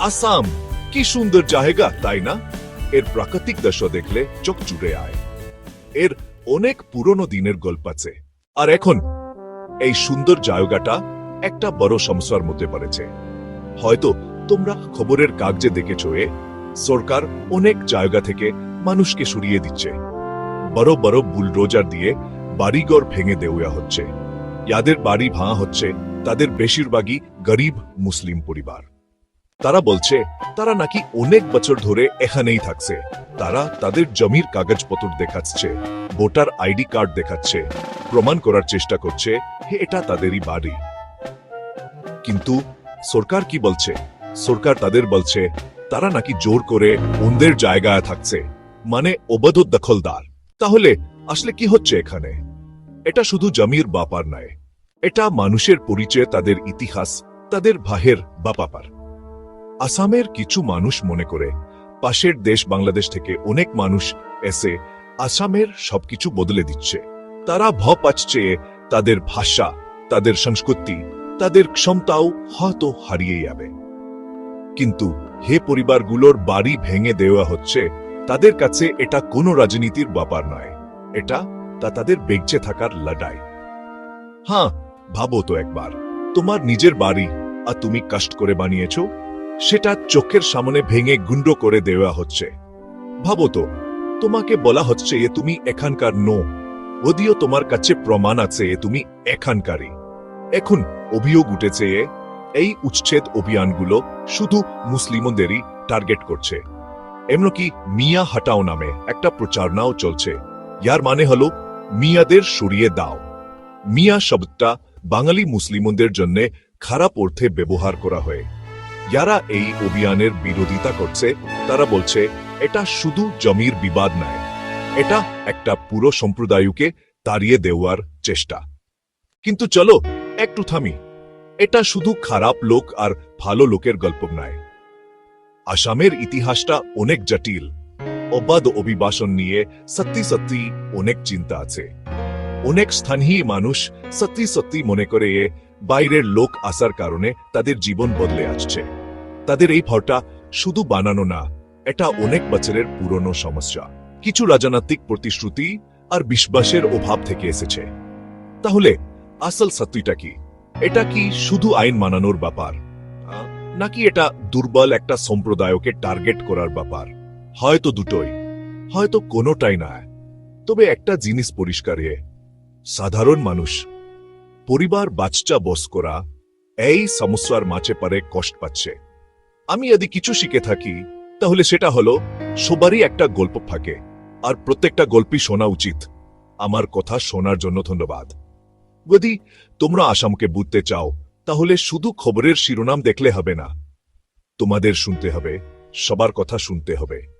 আসাম। কি সুন্দর জায়গা, তাই না? এর প্রাকৃতিক দৃশ্য দেখলে চোখ জুড়ে আয়। এর অনেক পুরনো দিনের গল্প আছে। আর এখন, এই সুন্দর জায়গাটা একটা বড় সমস্যার মধ্যে পড়েছে। হয়তো তোমরা খবরের কাগজে দেখেছ এ, সরকার অনেক জায়গা থেকে মানুষকে সরিয়ে দিচ্ছে। বড় বড় বুলডোজার দিয়ে বাড়িঘর ভেঙে দেওয়া হচ্ছে। যাদের বাড়ি ভাঙা হচ্ছে, তাদের বেশিরভাগই গরিব মুসলিম পরিবার। তারা বলছে, তারা নাকি অনেক বছর ধরে এখানেই থাকছে। তারা তাদের জমির কাগজপত্র দেখাচ্ছে, ভোটার আইডি কার্ড দেখাচ্ছে, প্রমাণ করার চেষ্টা করছে এটা তাদেরই বাড়ি। কিন্তু সরকার কি বলছে? সরকার তাদের বলছে, তারা নাকি জোর করে অন্যের জায়গায় থাকছে মানে অবৈধ দখলদার। তাহলে আসলে কি হচ্ছে এখানে? এটা শুধু জমির বাপার নয়, এটা মানুষের পরিচয়, তাদের ইতিহাস, তাদের ভাহের বাপাপার আসামের কিছু মানুষ মনে করে, পাশের দেশ বাংলাদেশ থেকে অনেক মানুষ এসে আসামের সবকিছু বদলে দিচ্ছে। তারা ভ পাচ্ছে তাদের ভাষা, তাদের সংস্কৃতি, তাদের ক্ষমতাও হয়তো হারিয়ে যাবে। কিন্তু হে পরিবারগুলোর বাড়ি ভেঙে দেওয়া হচ্ছে, তাদের কাছে এটা কোনো রাজনীতির ব্যাপার নয়, এটা তা তাদের বেঁচে থাকার লড়াই। হ্যাঁ ভাবো তো একবার, তোমার নিজের বাড়ি আর তুমি কষ্ট করে বানিয়েছো সেটা চোখের সামনে ভেঙে গুন্ড করে দেওয়া হচ্ছে। ভাবো তো তোমাকে বলা হচ্ছে এ তুমি এখানকার নো যদিও তোমার কাছে প্রমাণ আছে এ তুমি এখানকারই। এখন অভিযোগ উঠেছে এ, এই উচ্ছেদ অভিযানগুলো শুধু মুসলিমদেরই টার্গেট করছে। এমনকি মিয়া হাটাও নামে একটা প্রচারণাও চলছে। ইয়ার মানে হলো মিয়াদের সরিয়ে দাও। মিয়া শব্দটা বাঙালি মুসলিমদের জন্য খারাপ অর্থে ব্যবহার করা হয়। যারা এই অভিযানের বিরোধিতা করছে, তারা বলছে, এটা শুধু জমির বিবাদ নয়, এটা একটা পুরো সম্প্রদায়কে তাড়িয়ে দেওয়ার চেষ্টা। কিন্তু চলো, একটু থামি। এটা শুধু খারাপ লোক আর ভালো লোকের গল্প নয়। আসামের ইতিহাসটা অনেক জটিল। অবাধ অভিবাসন নিয়ে সত্যি সত্যি অনেক চিন্তা আছে। অনেক স্থানীয় মানুষ সত্যি সত্যি মনে করে বাইরের লোক আসার কারণে তাদের জীবন বদলে আসছে। তাদের এই ভরটা শুধু বানানো না এটা অনেক বছরের পুরনো সমস্যা। কিছু রাজনৈতিক প্রতিশ্রুতি আর বিশ্বাসের অভাব থেকে এসেছে। তাহলে আসল সত্যিটা কি? এটা কি শুধু আইন মানানোর ব্যাপার? নাকি এটা দুর্বল একটা সম্প্রদায়কে টার্গেট করার ব্যাপার? হয়তো দুটোই হয়তো কোনোটাই না। তবে একটা জিনিস পরিষ্কার এ সাধারণ মানুষ পরিবার বাচ্চা বস করা এই সমস্যার মাঝে পারে কষ্ট পাচ্ছে। আমি যদি কিছু শিখে থাকি, তাহলে সেটা হলো, সবারই একটা গল্প থাকে। আর প্রত্যেকটা গল্পই শোনা উচিত। আমার কথা শোনার জন্য ধন্যবাদ। যদি তোমরা আসামকে বুঝতে চাও, তাহলে শুধু খবরের শিরোনাম দেখলে হবে না। তোমাদের শুনতে হবে, সবার কথা শুনতে হবে।